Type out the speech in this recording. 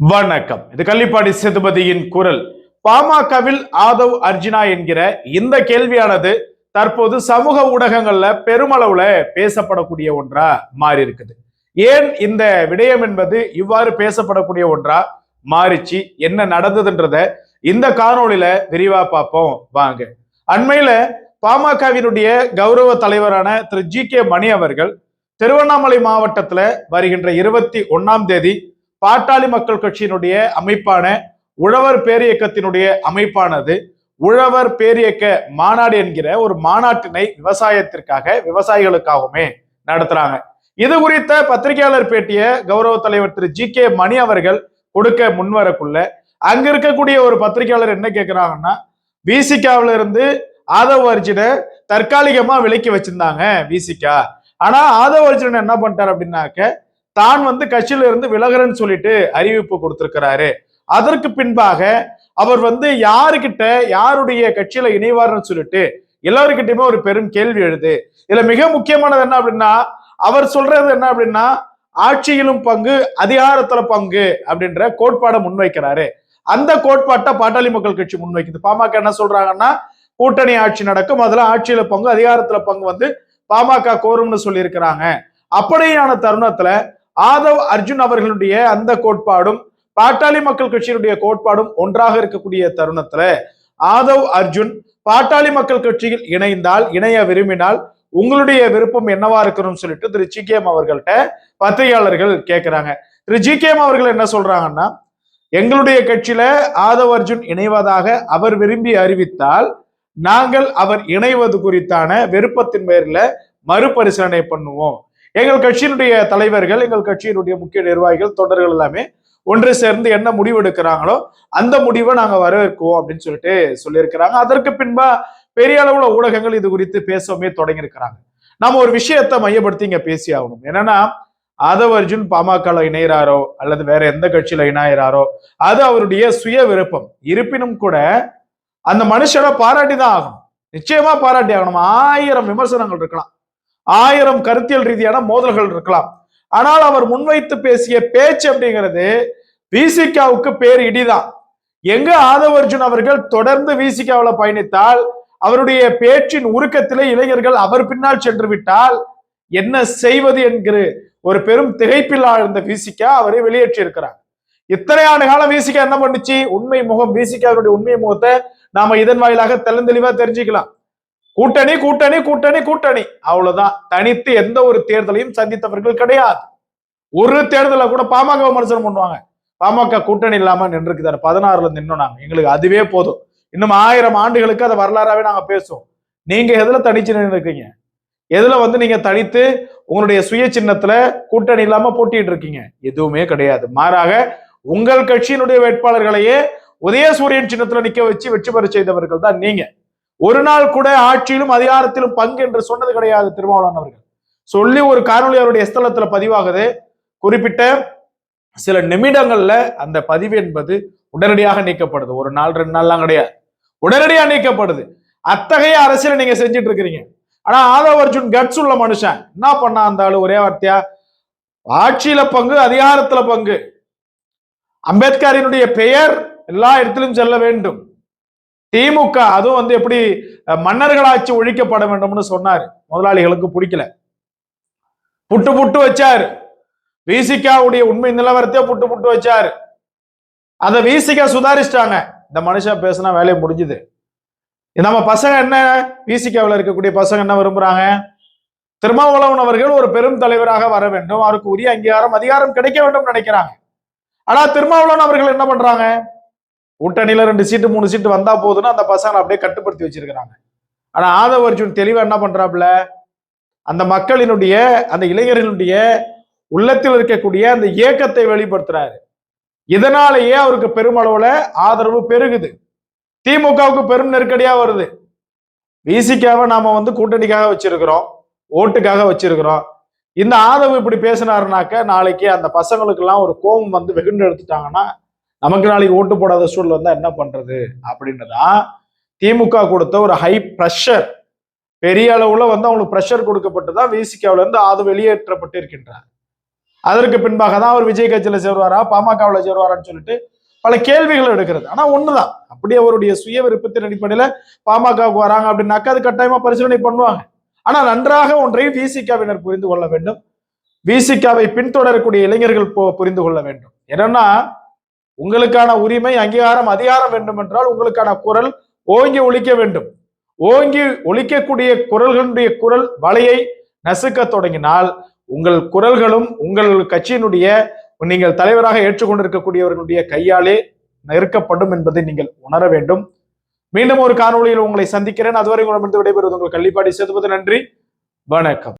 வணக்கம். இது கள்ளிப்பாடி சேதுபதியின் குரல். பாமகவில் ஆதவ் அர்ஜுனா என்கிற இந்த கேள்வியானது தற்போது சமூக ஊடகங்கள்ல பெருமளவுல பேசப்படக்கூடிய ஒன்றா மாறி இருக்குது ஏன் இந்த விடயம் என்பது இவ்வாறு பேசப்படக்கூடிய ஒன்றா மாறிச்சு? என்ன நடந்ததுன்றத இந்த காணொளியில விரிவா பார்ப்போம். வாங்க. அண்மையில பாமகவினுடைய கௌரவ தலைவரான திரு ஜி கே மணி அவர்கள் திருவண்ணாமலை மாவட்டத்துல வருகின்ற இருபத்தி ஒன்னாம் தேதி பாட்டாளி மக்கள் கட்சியினுடைய அமைப்பான உழவர் பேரியக்கத்தினுடைய அமைப்பானது. உழவர் பேரியக்க மாநாடு என்கிற ஒரு மாநாட்டினை விவசாயத்திற்காக விவசாயிகளுக்காகவுமே நடத்துறாங்க. இது குறித்த பத்திரிகையாளர் பேட்டிய கௌரவ தலைவர் திரு ஜி கே மணி அவர்கள் கொடுக்க முன்வரக்குள்ள அங்க இருக்கக்கூடிய ஒரு பத்திரிகையாளர் என்ன கேட்கிறாங்கன்னா விசிகாவில இருந்து ஆதவ அர்ஜுனை தற்காலிகமா விலக்கி வச்சிருந்தாங்க விசிகா. ஆனா ஆதவ அர்ஜுனன் என்ன பண்ணிட்டார் அப்படின்னாக்க தான் வந்து கட்சியில இருந்து விலகுறேன்னு சொல்லிட்டு அறிவிப்பு கொடுத்திருக்கிறாரு. அதற்கு பின்பாக அவர் வந்து யாருக்கிட்ட யாருடைய கட்சியில இணைவார்னு சொல்லிட்டு எல்லாருக்கிட்டையுமே ஒரு பெரும் கேள்வி எழுது. இதுல மிக முக்கியமானது என்ன அப்படின்னா அவர் சொல்றது என்ன அப்படின்னா ஆட்சியிலும் பங்கு அதிகாரத்துல பங்கு அப்படின்ற கோட்பாடை முன்வைக்கிறாரு. அந்த கோட்பாட்டை பாட்டாளி மக்கள் கட்சி முன்வைக்குது. பாமக என்ன சொல்றாங்கன்னா கூட்டணி ஆட்சி நடக்கும் அதுல ஆட்சியில பங்கு அதிகாரத்துல பங்கு வந்து பாமக கோரும்னு சொல்லியிருக்கிறாங்க. அப்படியான தருணத்துல ஆதவ் அர்ஜுன் அவர்களுடைய அந்த கோட்பாடும் பாட்டாளி மக்கள் கட்சியினுடைய கோட்பாடும் ஒன்றாக இருக்கக்கூடிய தருணத்துல ஆதவ் அர்ஜுன் பாட்டாளி மக்கள் கட்சியில் இணைந்தால் இணைய விரும்பினால் உங்களுடைய விருப்பம் என்னவா இருக்கணும்னு சொல்லிட்டு திரு ஜிகேஎம் அவர்கள்ட்ட பத்திரிகையாளர்கள் கேட்கிறாங்க திரு ஜிகேஎம் அவர்கள் என்ன சொல்றாங்கன்னா எங்களுடைய கட்சியில ஆதவ் அர்ஜுன் இணைவதாக அவர் விரும்பி அறிவித்தால் நாங்கள் அவர் இணைவது குறித்தான விருப்பத்தின் பேரில் மறுபரிசீலனை பண்ணுவோம். எங்கள் கட்சியினுடைய தலைவர்கள் எங்கள் கட்சியினுடைய முக்கிய நிர்வாகிகள் தொண்டர்கள் எல்லாமே ஒன்று சேர்ந்து என்ன முடிவு எடுக்கிறாங்களோ அந்த முடிவை நாங்கள் வரவேற்குவோம் அப்படின்னு சொல்லிட்டு சொல்லியிருக்கிறாங்க. அதற்கு பின்பா பெரிய அளவுல ஊடகங்கள் இது குறித்து பேசவுமே தொடங்கியிருக்கிறாங்க. நாம ஒரு விஷயத்தை மையப்படுத்தி இங்க பேசி ஆகணும். என்னன்னா ஆதவ் அர்ஜுன் பாமக இணைகிறாரோ அல்லது வேற எந்த கட்சியில இணைகிறாரோ அது அவருடைய சுய விருப்பம். இருப்பினும் கூட அந்த மனுஷனை பாராட்டி தான் ஆகணும். நிச்சயமா பாராட்டி ஆகணும். ஆயிரம் விமர்சனங்கள் இருக்கலாம். ஆயிரம் கருத்தியல் ரீதியான மோதல்கள் இருக்கலாம். ஆனால் அவர் முன்வைத்து பேசிய பேச்சு அப்படிங்கிறது விசிகாவுக்கு பேர் இடிதான். எங்க ஆதவ அர்ஜுன் அவர்கள் தொடர்ந்து விசிகாவில் பயணித்தால் அவருடைய பேச்சின் உருக்கத்திலே இளைஞர்கள் அவர் பின்னால் சென்று விட்டால் என்ன செய்வது என்கிற ஒரு பெரும் திகைப்பில் ஆழ்ந்த விசிகா அவரை வெளியேற்றி இருக்கிறார் இத்தனை ஆண்டு காலம் விசிகா என்ன பண்ணுச்சு? உண்மை முகம் விசிகாவுடைய உண்மை முகத்தை நாம இதன் வாயிலாக தெளிவா தெரிஞ்சுக்கலாம். கூட்டணி கூட்டணி கூட்டணி கூட்டணி. அவ்வளவுதான். தனித்து எந்த ஒரு தேர்தலையும் சந்தித்தவர்கள் கிடையாது. ஒரு தேர்தலில் கூட பாமக விமர்சனம் பண்ணுவாங்க. பாமக கூட்டணி இல்லாம நின்றுக்குதாரு பதினாறுல நின்னோம் நாங்க. எங்களுக்கு அதுவே போதும். இன்னும் ஆயிரம் ஆண்டுகளுக்கு அதை வரலாறாவே நாங்க பேசுவோம். நீங்க எதுல தனிச்சு நின்று இருக்கீங்க எதுல வந்து நீங்க தனித்து உங்களுடைய சுய சின்னத்துல கூட்டணி இல்லாம போட்டிட்டு இருக்கீங்க? எதுவுமே கிடையாது. மாறாக உங்கள் கட்சியினுடைய வேட்பாளர்களையே உதயசூரியன் சின்னத்துல நிக்க வச்சு வெற்றி பெற செய்தவர்கள் தான் நீங்க. ஒரு நாள் கூட ஆட்சியிலும் அதிகாரத்திலும் பங்கு என்று சொன்னது கிடையாது திருமாவளவன் அவர்கள். சொல்லி ஒரு காணொலி அவருடைய ஸ்தலத்துல பதிவாகுது. குறிப்பிட்ட சில நிமிடங்கள்ல அந்த பதிவு என்பது உடனடியாக நீக்கப்படுது. ஒரு நாள் ரெண்டு நாள்லாம் கிடையாது. உடனடியா நீக்கப்படுது. அத்தகைய அரசியலை நீங்க செஞ்சுட்டு இருக்கிறீங்க. ஆனா ஆதவ அர்ஜுன் கட்ஸ் உள்ள மனுஷன். என்ன பண்ணா அந்த ஆளு? ஒரே வார்த்தையா? ஆட்சியில பங்கு அதிகாரத்துல பங்கு. அம்பேத்கரினுடைய பெயர் எல்லா இடத்திலும் செல்ல வேண்டும். திமுக அதுவும் வந்து எப்படி மன்னர்களாட்சி ஒழிக்கப்பட வேண்டும்னு சொன்னார். முதலாளிகளுக்கு பிடிக்கல. புட்டு புட்டு வச்சாரு. விசிகாவுடைய உண்மை நிலவரத்தையே புட்டு புட்டு வச்சாரு. அதை விசிகா சுதாரிச்சிட்டாங்க. இந்த மனுஷன் பேசினா வேலையை முடிஞ்சுது. நம்ம பசங்க என்ன விசிகாவில் இருக்கக்கூடிய பசங்க என்ன விரும்புறாங்க? திருமாவளவன் அவர்கள் ஒரு பெரும் தலைவராக வர வேண்டும். அவருக்கு உரிய அங்கீகாரம் அதிகாரம் கிடைக்க வேண்டும் நினைக்கிறாங்க. ஆனா திருமாவளவன் அவர்கள் என்ன பண்றாங்க? கூட்டணியில ரெண்டு சீட்டு மூணு சீட்டு வந்தா போதுன்னா அந்த பசங்களை அப்படியே கட்டுப்படுத்தி வச்சிருக்கிறாங்க. ஆனா ஆதவ அர்ஜுன் தெளிவா என்ன பண்றாப்புல? அந்த மக்களினுடைய அந்த இளைஞர்களுடைய உள்ளத்தில் இருக்கக்கூடிய அந்த இயக்கத்தை வெளிப்படுத்துறாரு. இதனாலேயே அவருக்கு பெருமளவுல ஆதரவு பெருகுது. திமுகவுக்கு பெரும் நெருக்கடியா வருது. விசிக்காவை நாம வந்து கூட்டணிக்காக வச்சிருக்கிறோம் ஓட்டுக்காக வச்சிருக்கிறோம். இந்த ஆதரவு இப்படி பேசினாருனாக்க நாளைக்கு அந்த பசங்களுக்கெல்லாம் ஒரு கோபம் வந்து வெகுண்டு எடுத்துட்டாங்கன்னா நமக்கு நாளைக்கு ஓட்டு போடாத சூழல் வந்தா என்ன பண்றது அப்படின்றதான் திமுக கொடுத்த ஒரு ஹை ப்ரெஷர் பெரிய அளவுல வந்து அவங்களுக்கு ப்ரெஷர் கொடுக்கப்பட்டுதான் விசிகாவில இருந்து அது வெளியேற்றப்பட்டு இருக்கின்றார் அதற்கு பின்பாக தான் அவர் விஜய் கட்சியில சேருவாரா பாமகவில் சேருவாரான்னு சொல்லிட்டு பல கேள்விகள் எடுக்கிறது. ஆனா ஒண்ணுதான். அப்படி அவருடைய சுய விருப்பத்தின் அடிப்படையில பாமகவுக்கு வராங்க அப்படின்னாக்கா அது கட்டாயமா பரிசீலனை பண்ணுவாங்க. ஆனா நன்றாக ஒன்றை விசிகாவினர் புரிந்து கொள்ள வேண்டும். விசிகாவை பின்தொடரக்கூடிய இளைஞர்கள் புரிந்து கொள்ள வேண்டும். என்னன்னா உங்களுக்கான உரிமை அங்கீகாரம் அதிகாரம் வேண்டும் என்றால் உங்களுக்கான குரல் ஓங்கி ஒழிக்க வேண்டும். ஓங்கி ஒழிக்கக்கூடிய குரல்களுடைய குரல் வலையை நசுக்க தொடங்கினால் உங்கள் குரல்களும் உங்கள் கட்சியினுடைய நீங்கள் தலைவராக ஏற்றுக்கொண்டிருக்கக்கூடியவர்களுடைய கையாலே நெருக்கப்படும் என்பதை நீங்கள் உணர வேண்டும். மீண்டும் ஒரு காணொளியில் உங்களை சந்திக்கிறேன். அதுவரை உங்களிடமிருந்து விடைபெறுவது உங்கள் கள்ளிப்பாடி சேதுபதி. நன்றி. வணக்கம்.